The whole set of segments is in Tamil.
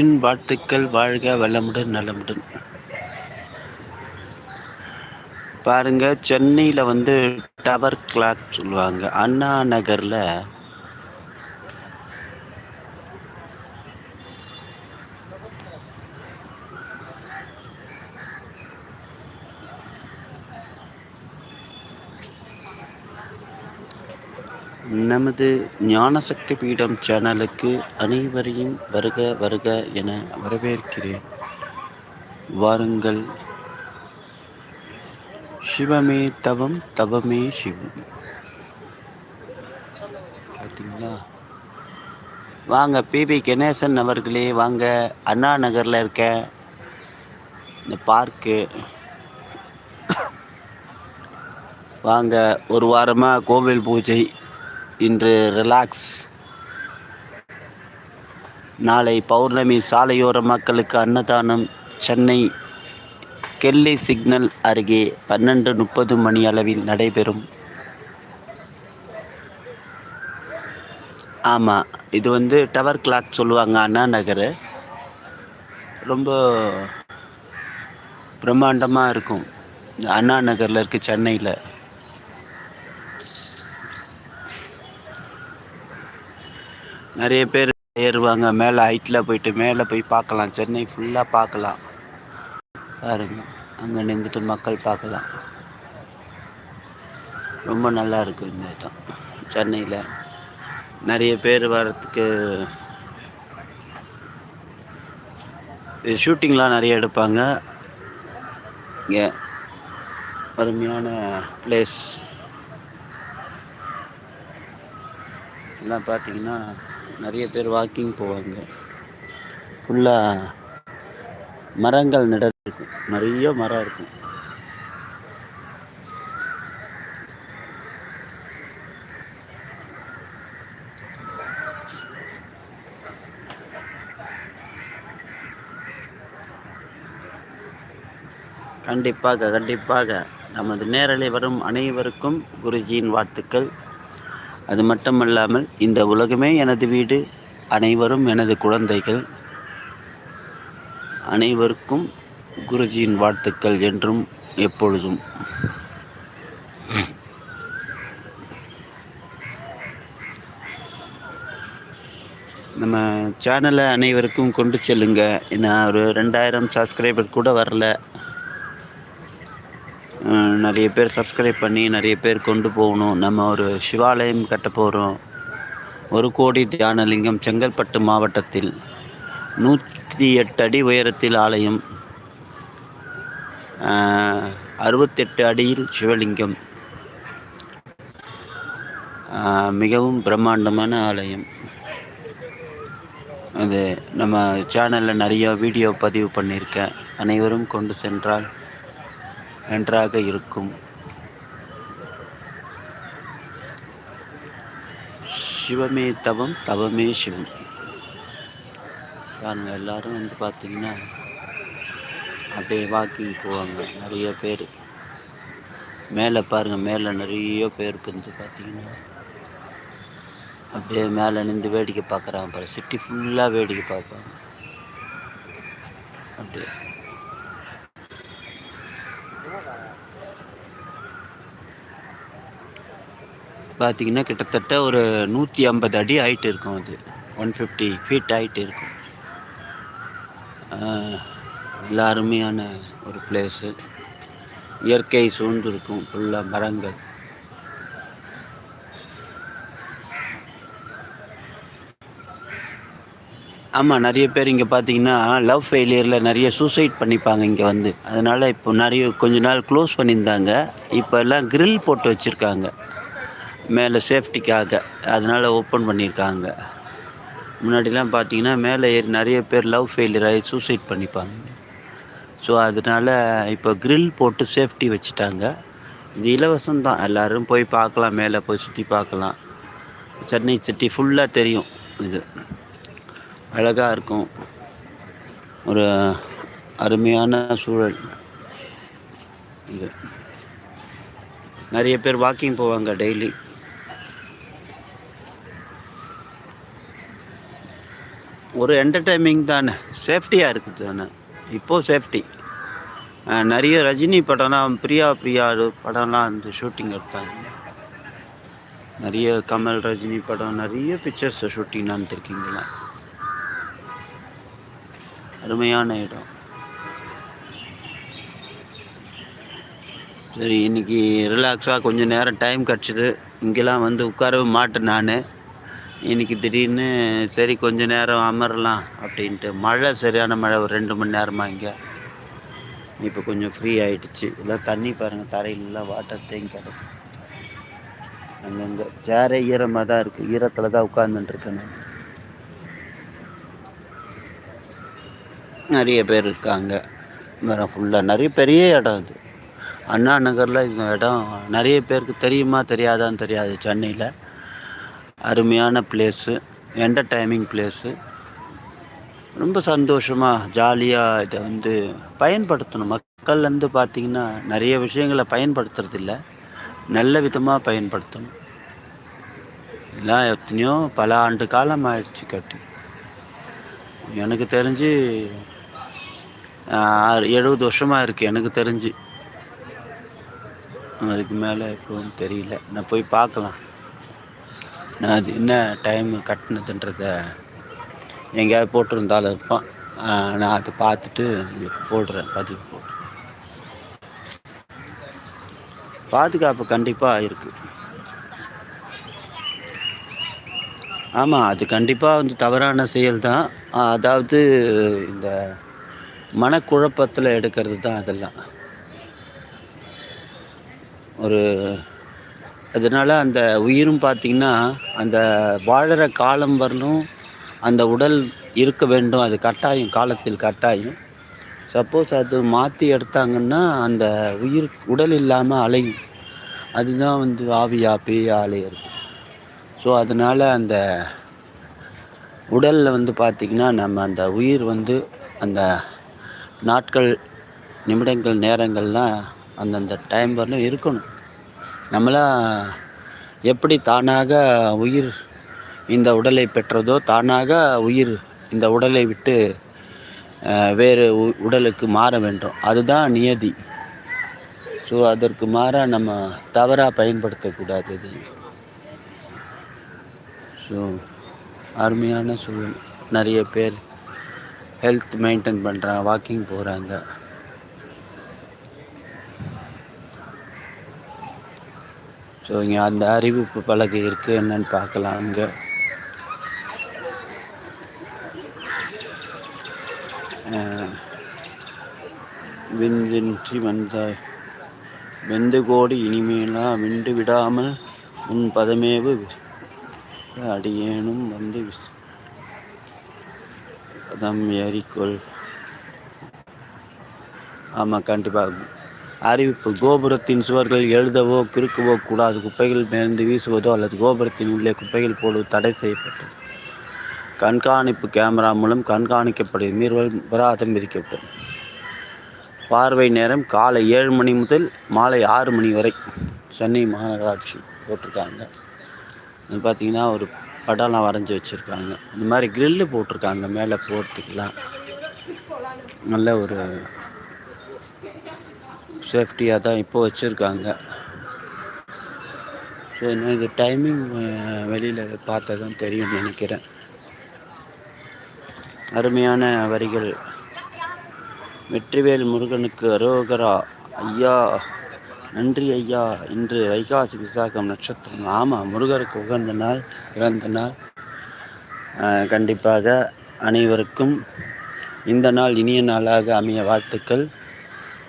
என் வாழ்த்துக்கள் வாழ்க வளமுடன் நலமுடன். பாருங்க சென்னையில் வந்து டவர் கிளாக் சொல்லுவாங்க. அண்ணா நகரில் நமது ஞானசக்தி பீடம் சேனலுக்கு அனைவரையும் வருக வருக என வரவேற்கிறேன். வாருங்கள். சிவமே தவம் தவமே சிவம். பார்த்தீங்களா வாங்க பிபி கணேசன் அவர்களே வாங்க. அண்ணா நகரில் இருக்க இந்த பார்க்கு. வாங்க ஒரு வாரமாக கோவில் பூஜை இன்று ரிலாக்ஸ் நாளை பௌர்ணமி சாலையோர மக்களுக்கு அன்னதானம் சென்னை கெல்லி சிக்னல் அருகே பன்னெண்டு முப்பது மணி அளவில் நடைபெறும். ஆமாம் இது வந்து டவர் கிளாக் சொல்லுவாங்க அண்ணா நகர். ரொம்ப பிரம்மாண்டமாக இருக்கும். அண்ணா நகரில் இருக்குது சென்னையில். நிறைய பேர் ஏறுவாங்க. மேலே ஹைட்டில் போயிட்டு மேலே போய் பார்க்கலாம். சென்னை ஃபுல்லாக பார்க்கலாம். பாருங்க. அங்கே நின்றுட்டு மக்கள் பார்க்கலாம். ரொம்ப நல்லா இருக்கும் இந்த இடம். சென்னையில் நிறைய பேர் வர்றதுக்கு ஷூட்டிங்லாம் நிறைய எடுப்பாங்க. இங்கே அருமையான பிளேஸ் எல்லாம் பார்த்தீங்கன்னா நிறைய பேர் வாக்கிங் போவாங்க. ஃபுல்லாக மரங்கள் நட இருக்கும் நிறைய மரம் இருக்கும். கண்டிப்பாக கண்டிப்பாக நமது நேரலை வரும் அனைவருக்கும் குருஜியின் வாழ்த்துக்கள். அது மட்டுமல்லாமல் இந்த உலகமே எனது வீடு அனைவரும் எனது குழந்தைகள். அனைவருக்கும் குருஜியின் வாழ்த்துக்கள் என்றும் எப்பொழுதும். நம்ம சேனலை அனைவருக்கும் கொண்டு செல்லுங்க. ஏன்னா ஒரு ரெண்டாயிரம் சப்ஸ்கிரைபர் கூட வரல. நிறைய பேர் சப்ஸ்கிரைப் பண்ணி நிறைய பேர் கொண்டு போகணும். நம்ம ஒரு சிவாலயம் கட்ட போகிறோம் ஒரு கோடி தியானலிங்கம் செங்கல்பட்டு மாவட்டத்தில். நூற்றி எட்டு அடி உயரத்தில் ஆலயம். அறுபத்தெட்டு அடியில் சிவலிங்கம். மிகவும் பிரம்மாண்டமான ஆலயம். அது நம்ம சேனலில் நிறைய வீடியோ பதிவு பண்ணியிருக்கேன். அனைவரும் கொண்டு சென்றால் நன்றாக இருக்கும். சிவமே தவம் தவமே சிவம். பாருங்கள் எல்லோரும் வந்து பார்த்திங்கன்னா அப்படியே வாக்கிங் போவாங்க நிறைய பேர். மேலே பாருங்கள் மேலே நிறைய பேர் வந்து பார்த்திங்கன்னா அப்படியே மேலே நின்று வேடிக்கை பார்க்குறாங்க பாரு சிட்டி ஃபுல்லாக வேடிக்கை பார்ப்பாங்க. அப்படியே. பார்த்தீங்கன்னா கிட்டத்தட்ட ஒரு நூற்றி ஐம்பது அடி ஹைட் இருக்கும் அது. ஒன் ஃபிஃப்டி ஃபீட் ஹைட் இருக்கும். நல்ல அருமையான ஒரு பிளேஸு இயற்கை சூழ்ந்திருக்கும் ஃபுல்லாக மரங்கள். ஆமாம் நிறைய பேர் இங்கே பார்த்தீங்கன்னா லவ் ஃபெயிலியரில் நிறைய சூசைட் பண்ணிப்பாங்க இங்கே வந்து. அதனால் இப்போ நிறைய கொஞ்ச நாள் க்ளோஸ் பண்ணியிருந்தாங்க. இப்போ எல்லாம் க்ரில் போட்டு வச்சுருக்காங்க. மேலே சேஃப்டிக்காக அதனால் ஓப்பன் பண்ணியிருக்காங்க. முன்னாடிலாம் பார்த்தீங்கன்னா மேலே ஏறி நிறைய பேர் லவ் ஃபெயிலியர் ஆகி சூசைட் பண்ணிப்பாங்க. ஸோ அதனால் இப்போ க்ரில் போட்டு சேஃப்டி வச்சுட்டாங்க. இது இலவசம் தான். எல்லோரும் போய் பார்க்கலாம் மேலே போய் சுற்றி பார்க்கலாம். சென்னை சிட்டி ஃபுல்லாக தெரியும் இது. அழகாக இருக்கும். ஒரு அருமையான சூழல். இது. நிறைய பேர் வாக்கிங் போவாங்க டெய்லி. ஒரு என்டர்டைமிங் தானே. சேஃப்டியாக இருக்குது தானே. இப்போது சேஃப்டி நிறைய ரஜினி படம்லாம் பிரியா பிரியா படம்லாம் வந்து ஷூட்டிங் எடுத்தாங்க. நிறைய கமல் ரஜினி படம் நிறைய பிக்சர்ஸை ஷூட்டிங் நடந்துருக்கீங்களா? அருமையான இடம். சரி இன்றைக்கி ரிலாக்ஸாக கொஞ்சம் நேரம் டைம் கிடச்சிது. இங்கெல்லாம் வந்து உட்காரவே மாட்டேன் நான். இன்றைக்கி திடீர்னு சரி கொஞ்ச நேரம் அமரலாம் அப்படின்ட்டு மழை சரியான மழை ஒரு ரெண்டு மணி நேரமாக இங்கே. இப்போ கொஞ்சம் ஃப்ரீ ஆகிடுச்சு எல்லாம் தண்ணி பாருங்கள் தரையிலலாம் வாட்டர் தேங்கி கிடக்கு. அங்கங்கே. சேரே ஈரமாக தான் இருக்குது ஈரத்தில் தான் உட்காந்துட்டுருக்கேன் நிறைய பேர் இருக்காங்க. வேறு ஃபுல்லாக நிறைய பெரிய இடம் இது அண்ணா நகரில் இந்த இடம் நிறைய பேருக்கு தெரியுமா தெரியாதான்னு தெரியாது. சென்னையில். அருமையான பிளேஸு என்டர்டைமிங் பிளேஸு ரொம்ப சந்தோஷமாக ஜாலியாக இதை வந்து பயன்படுத்தணும். மக்கள் வந்து பார்த்திங்கன்னா நிறைய விஷயங்களை பயன்படுத்துறதில்ல. நல்ல விதமாக பயன்படுத்தணும். எல்லாம் எத்தனையோ பல ஆண்டு காலம் ஆயிடுச்சு கட்டி. எனக்கு தெரிஞ்சு எழுபது வருஷமாக இருக்குது எனக்கு தெரிஞ்சு. அதுக்கு மேலே எப்போன்னு தெரியல. நான் போய் பார்க்கலாம். நான் அது என்ன டைம் கட்டினதுன்றத எங்கேயாவது போட்டிருந்தாலும் இருப்பான். நான் அதை பார்த்துட்டு உங்களுக்கு போடுறேன் பதிவு போடுறேன். பாதுகாப்பு கண்டிப்பாக இருக்குது ஆமாம் அது கண்டிப்பாக வந்து தவறான செயல் தான். அதாவது இந்த மனக்குழப்பத்தில் எடுக்கிறது தான் அதெல்லாம். ஒரு அதனால் அந்த உயிரும் பார்த்திங்கன்னா அந்த வாழற காலம் வரலும் அந்த உடல் இருக்க வேண்டும். அது கட்டாயம் காலத்தில் கட்டாயம். சப்போஸ் அது மாற்றி எடுத்தாங்கன்னா அந்த உயிர் உடல் இல்லாமல் அலையும். அதுதான் வந்து ஆவியா பேயா அலையிறது ஸோ அதனால் அந்த உடலில் வந்து பார்த்திங்கன்னா நம்ம அந்த உயிர் வந்து அந்த நாட்கள் நிமிடங்கள் நேரங்கள்லாம் அந்தந்த டைம் வரலும் இருக்கணும். நம்மளாம் எப்படி தானாக உயிர் இந்த உடலை பெற்றதோ தானாக உயிர் இந்த உடலை விட்டு வேறு உடலுக்கு மாற வேண்டும். அதுதான் நியதி. ஸோ அதற்கு மாறாக நம்ம தவறாக பயன்படுத்தக்கூடாது இது. ஸோ அருமையான சூழல். நிறைய பேர் ஹெல்த் மெயின்டைன் பண்ணுறாங்க வாக்கிங் போகிறாங்க ஸோ இங்கே அந்த அறிவிப்பு பலகை இருக்குது என்னன்னு பார்க்கலாம் அங்கே. விந்தின்றி வந்தாய் வெந்து கோடி இனிமேலாம் விண்டு விடாமல் உன் பதமேவு அடியேனும் வந்து பதம் ஏறிக்கொள். ஆமாம் கண்டிப்பாக அறிவிப்பு. கோபுரத்தின் சுவர்கள் எழுதவோ கிறுக்கவோ கூடாது. குப்பைகள் மேர்ந்து வீசுவதோ அல்லது கோபுரத்தின் உள்ளே குப்பைகள் போடுவது தடை செய்யப்பட்டது. கண்காணிப்பு கேமரா மூலம் கண்காணிக்கப்படும் மீறுவல் அபராதம் விதிக்கப்படும் பார்வை நேரம் காலை ஏழு மணி முதல் மாலை ஆறு மணி வரை. சென்னை மாநகராட்சி போட்டிருக்காங்க. இது பார்த்திங்கன்னா ஒரு படம்லாம் வரைஞ்சி வச்சுருக்காங்க. இந்த மாதிரி க்ரில்லு போட்டிருக்காங்க. மேலே போகிறதுக்கெலாம் நல்ல ஒரு சேஃப்டியாக தான் இப்போ வச்சுருக்காங்க. ஸோ இந்த டைமிங் வெளியில் பார்த்தா தான் தெரியும்னு நினைக்கிறேன். அருமையான வரிகள். வெற்றிவேல் முருகனுக்கு அரோகரா ஐயா நன்றி ஐயா இன்று வைகாசி விசாகம் நட்சத்திரம். ஆமாம் முருகருக்கு உகந்த நாள் பிறந்த நாள். கண்டிப்பாக அனைவருக்கும் இந்த நாள் இனிய நாளாக அமைய வாழ்த்துக்கள்.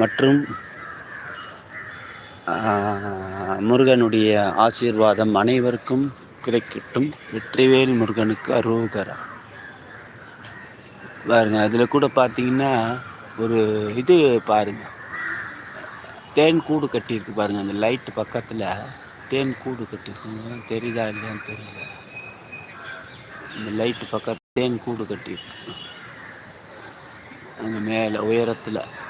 மற்றும் முருகனுடைய ஆசீர்வாதம் அனைவருக்கும் கிடைக்கட்டும். வெற்றிவேல் முருகனுக்கு அரோகரா. பாருங்க அதில் கூட பார்த்தீங்கன்னா ஒரு இது பாருங்க. தேன் கூடு கட்டியிருக்கு பாருங்க அந்த லைட்டு பக்கத்தில். தேன் கூடு கட்டியிருக்குங்க. தெரியுதா இல்லையான்னு தெரியல. இந்த லைட்டு பக்கத்தில் தேன் கூடு கட்டியிருக்கு. அங்கே மேலே உயரத்தில்.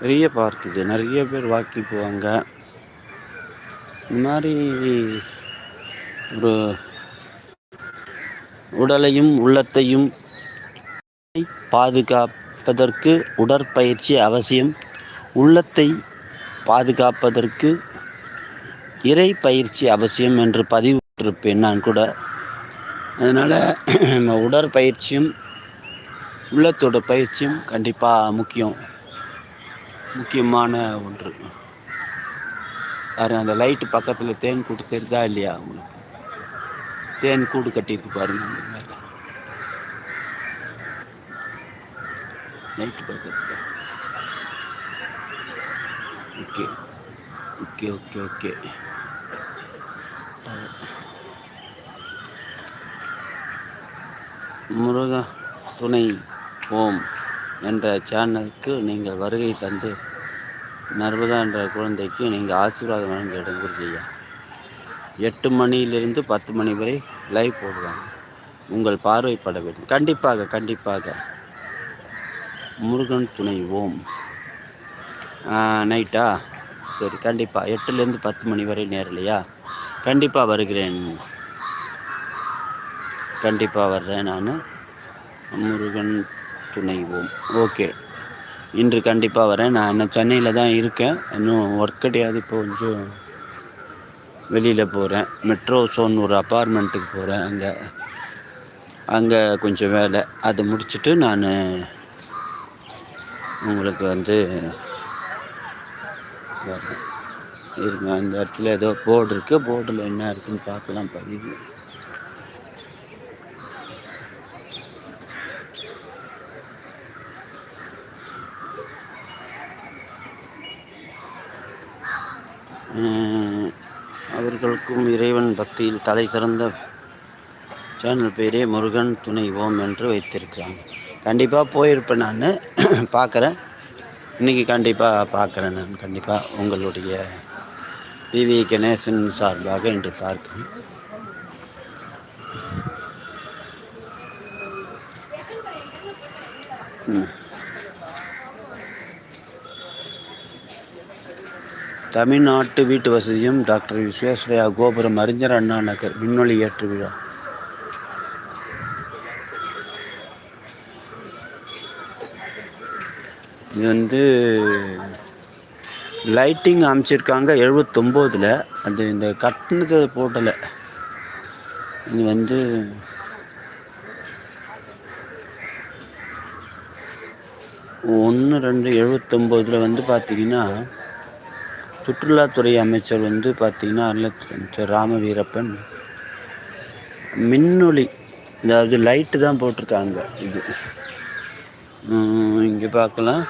பெரிய பார்க் இது நிறைய பேர் வாக்கிங் போவாங்க. இந்த மாதிரி ஒரு உடலையும் உள்ளத்தையும் பாதுகாப்பதற்கு உடற்பயிற்சி அவசியம். உள்ளத்தை பாதுகாப்பதற்கு இறை பயிற்சி அவசியம் என்று பதிவிட்டிருப்பேன் நான் கூட. அதனால் நம்ம உடற்பயிற்சியும் உள்ளத்தோட பயிற்சியும் கண்டிப்பாக முக்கியம். முக்கியமான ஒன்று. பாருங்க அந்த லைட்டு பக்கத்தில் தேன் கூடு தெரியுதா இல்லையா உங்களுக்கு? தேன் கூடு கட்டியிருக்கு பாருங்க அந்த மேலே. லைட்டு பக்கத்தில். Okay. Okay okay okay. Muruga துணை ஓம். என்ற சேனலுக்கு நீங்கள் வருகை தந்து நர்மதா என்ற குழந்தைக்கு நீங்கள் ஆசீர்வாதம் வழங்க இடம் கொடுத்தீங்க எட்டு மணியிலிருந்து பத்து மணி வரை லைவ் போடுவாங்க. உங்கள் பார்வைப்பட வேண்டும். கண்டிப்பாக கண்டிப்பாக. முருகன் துணை ஓம் நைட்டா சரி கண்டிப்பாக எட்டுலேருந்து பத்து மணி வரை நேரலையா கண்டிப்பாக வருகிறேன். கண்டிப்பாக வர்றேன் நான். முருகன் துணைவோம் ஓகே இன்று கண்டிப்பாக வரேன். நான் இன்னும் சென்னையில் தான் இருக்கேன். இன்னும் ஒர்க் கிடையாது. இப்போ கொஞ்சம் வெளியில் போகிறேன் மெட்ரோ சோன் ஒரு அப்பார்ட்மெண்ட்டுக்கு போகிறேன் அங்கே அங்கே கொஞ்சம் வேலை. அதை முடிச்சுட்டு நான் உங்களுக்கு வந்து வரேன். இருங்க. அந்த இடத்துல ஏதோ போர்டு இருக்குது போர்டில் என்ன இருக்குதுன்னு பார்க்கலாம். பதிவு. அவர்களுக்கும் இறைவன் பக்தியில் தலை சிறந்த சேனல் பேரே முருகன் துணை ஓம் என்று வைத்திருக்கிறாங்க கண்டிப்பாக போயிருப்பேன் நான். பார்க்குறேன் இன்றைக்கி கண்டிப்பாக பார்க்குறேன் நான். கண்டிப்பாக உங்களுடைய விவி கணேசன் சார்பாக இன்று பார்க்கிறேன் ம். தமிழ்நாட்டு வீட்டு வசதியும் டாக்டர் விஸ்வேஸ்வரையா கோபுரம் அறிஞர் அண்ணா நகர் விண்ணொலி ஏற்று விழா. இது வந்து லைட்டிங் அமைச்சிருக்காங்க எழுபத்தொம்போதில் அது இந்த கட்டினத்தை போட்டலை இது வந்து ஒன்று ரெண்டு எழுபத்தொம்போதில் வந்து பார்த்திங்கன்னா சுற்றுலாத்துறை அமைச்சர் வந்து பார்த்திங்கன்னா அருள ராம வீரப்பன் மின்னொளி அதாவது லைட்டு தான் போட்டிருக்காங்க இது. இங்கே பார்க்கலாம்.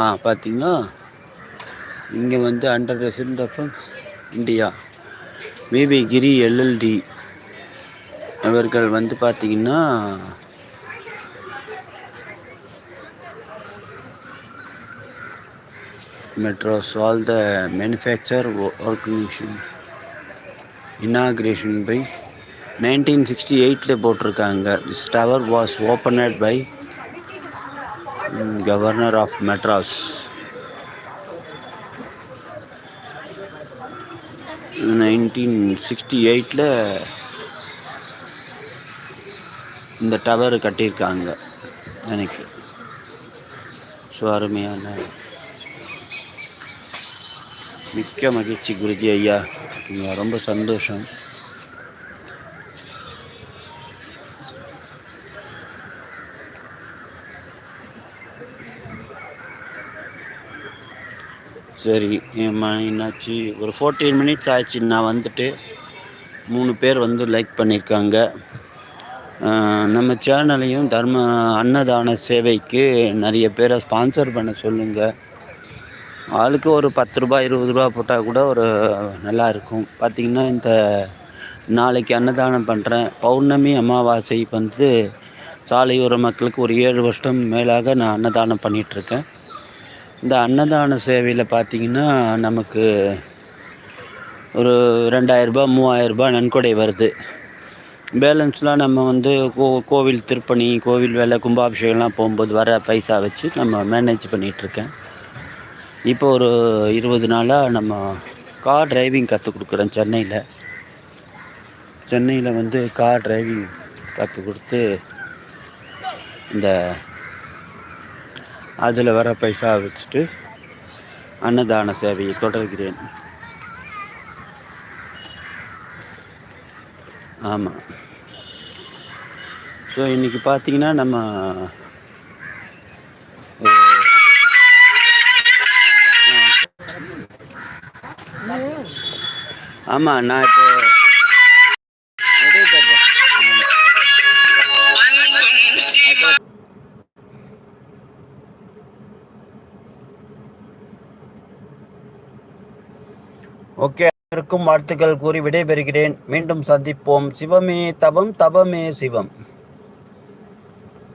ஆ பார்த்தீங்கன்னா இங்கே வந்து under resident of India V V Giri LLD அவர்கள் வந்து பார்த்திங்கன்னா metros all the manufacture organization. Inauguration by 1968ல போட்டிருக்காங்க. This tower was opened by governor of Madras nineteen sixty எயிட்டில் இந்த டவர் கட்டியிருக்காங்க. எனக்கு. ஸோ அருமையான மிக்க மகிழ்ச்சி குருஜி ஐயா. ரொம்ப சந்தோஷம். சரி என்னாச்சு? ஒரு ஃபோர்டீன் மினிட்ஸ் ஆச்சு நான் வந்துட்டு மூணு பேர் வந்து லைக் பண்ணியிருக்காங்க நம்ம சேனலையும் தர்ம அன்னதான சேவைக்கு நிறைய பேரை ஸ்பான்சர் பண்ண சொல்லுங்கள் ஆளுக்கு ஒரு பத்து ரூபா இருபது ரூபா போட்டால் கூட ஒரு நல்லா இருக்கும். பார்த்திங்கன்னா இந்த நாளைக்கு அன்னதானம் பண்ணுறேன் பௌர்ணமி அமாவாசை வந்து சாலையோர மக்களுக்கு ஒரு ஏழு வருஷம் மேலாக நான் அன்னதானம் பண்ணிகிட்ருக்கேன் இந்த அன்னதான சேவையில் பார்த்திங்கன்னா நமக்கு ஒரு ரெண்டாயிரரூபா மூவாயிரரூபா நன்கொடை வருது. பேலன்ஸ்லாம் நம்ம வந்து கோ கோவில் திருப்பணி கோவில் வேலை கும்பாபிஷேகம்லாம் போகும்போது வர பைசா வச்சு நம்ம மேனேஜ் பண்ணிகிட்ருக்கேன் இப்போ ஒரு இருபது நாளாக நம்ம கார் டிரைவிங் கற்றுக் கொடுக்குறேன் சென்னையில். சென்னையில் வந்து கார் டிரைவிங் கற்றுக் கொடுத்து இந்த அதில் வர பைசா வச்சுட்டு அன்னதான சேவையை தொடர்கிறேன். ஆமாம் ஸோ இன்றைக்கி பார்த்தீங்கன்னா நம்ம ஆமாம் நான் இப்போ ஓகே அனைவருக்கும் வாழ்த்துக்கள் கூறி விடைபெறுகிறேன். மீண்டும் சந்திப்போம். சிவமே தபம் தபமே சிவம்.